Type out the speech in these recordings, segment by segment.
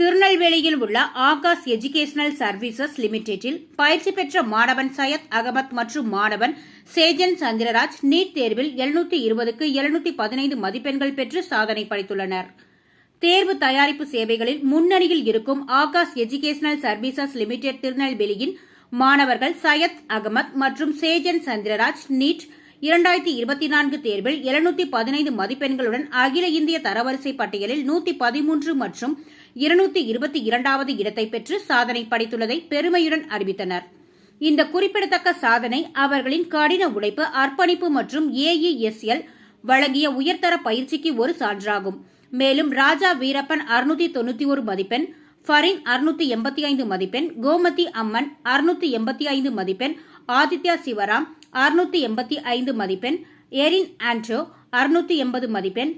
திருநெல்வேலியில் உள்ள Akash educational services லிமிடெடில் பயிற்சி பெற்ற மாணவன் சையத் அகமத் மற்றும் மாணவன் சேஜன் சந்திரராஜ் நீட் தேர்வில் எழுநூத்தி இருபதுக்கு எழுநூத்தி பதினைந்து மதிப்பெண்கள் பெற்று சாதனை படைத்துள்ளனர். தேர்வு தயாரிப்பு சேவைகளில் முன்னணியில் இருக்கும் ஆகாஷ் எஜுகேஷனல் சர்வீசஸ் லிமிடெட் திருநெல்வேலியின் மாணவர்கள் சையத் அகமத் மற்றும் சேஜன் சந்திரராஜ் நீட் இரண்டாயிரத்தி இருபத்தி நான்கு தேர்வில் எழுநூத்தி பதினைந்து மதிப்பெண்களுடன் அகில இந்திய தரவரிசை பட்டியலில் நூத்தி பதிமூன்று மற்றும் இருநூத்தி இருபத்தி இரண்டாவது இடத்தை பெற்று சாதனை படைத்துள்ளதை பெருமையுடன் அறிவித்தனர். இந்த குறிப்பிடத்தக்க சாதனை அவர்களின் கடின உழைப்பு அர்ப்பணிப்பு மற்றும் ஏஇஎஸ்எல் வழங்கிய உயர்தர பயிற்சிக்கு ஒரு சான்றாகும். மேலும் ராஜா வீரப்பன் அறுநூத்தி தொண்ணூத்தி ஒரு மதிப்பெண் ஃபரின் அறுநூத்தி எண்பத்தி ஐந்து மதிப்பெண் கோமதி அம்மன் அறுநூத்தி எண்பத்தி ஐந்து மதிப்பெண் ஆதித்யா சிவராம் அறுநூத்தி எண்பத்தி ஐந்து மதிப்பெண் எரின் ஆண்ட்ரோ அறுநூத்தி எண்பது மதிப்பெண்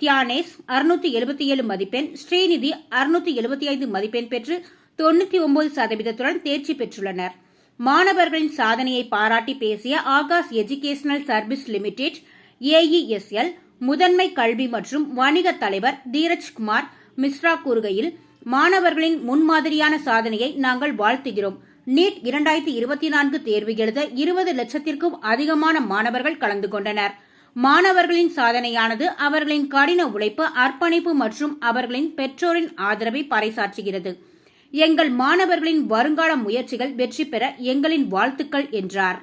தியானேஷ் அறுநூத்தி எழுபத்தி ஏழு மதிப்பெண் ஸ்ரீநிதி அறுநூத்தி எழுபத்தி ஐந்து மதிப்பெண் பெற்று தொண்ணூத்தி ஒன்பது சதவீதத்துடன் தேர்ச்சி பெற்றுள்ளனர். மாணவர்களின் சாதனையை பாராட்டி பேசிய Aakash educational service limited AESL முதன்மை கல்வி மற்றும் வணிக தலைவர் தீரஜ்குமார் மிஸ்ரா கூறுகையில் மாணவர்களின் முன்மாதிரியான சாதனையை நாங்கள் வாழ்த்துகிறோம். நீட் இரண்டாயிரத்தி இருபத்தி நான்கு தேர்வு எழுத இருபது லட்சத்திற்கும் அதிகமான மாணவர்கள் கலந்து கொண்டனர். மாணவர்களின் சாதனையானது அவர்களின் கடின உழைப்பு அர்ப்பணிப்பு மற்றும் அவர்களின் பெற்றோரின் ஆதரவை பறைசாற்றுகிறது. எங்கள் மாணவர்களின் வருங்கால முயற்சிகள் வெற்றி பெற எங்களின் வாழ்த்துக்கள் என்றார்.